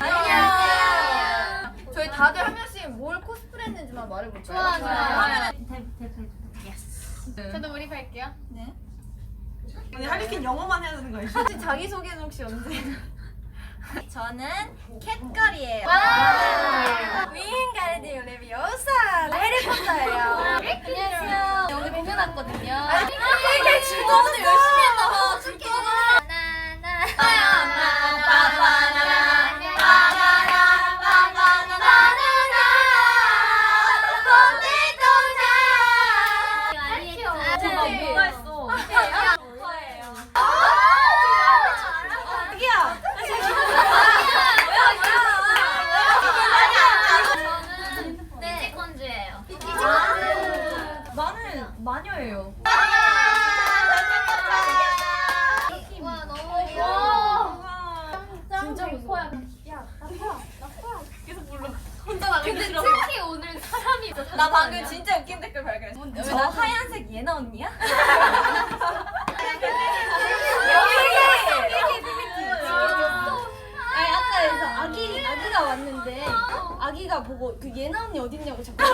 안녕. 다들 한 명씩 뭘 코스프레했는지만 말해볼까요? 좋아, 좋아. 하면은 저도 몰입할게요. 네. 언니 할리퀸 영어만 해야 되는 거 아니죠? 혹시 자기 소개는 혹시 언제? 저는 캣걸이에요. 윙가르디오 네. 레비오사 해리포터예요. 안녕하세요. 여기 공연 왔거든요. 아, 이게 주도 없는 했어? 네. 나는 마녀예요. 혼자 나가기 싫어. 사람이 나 방금 진짜 웃긴 댓글 발견했어. 저 하얀색 예나 언니야? 아니 아까에서 아기 아기가 왔는데 아기가 보고 그 예나 언니 어딨냐고 자꾸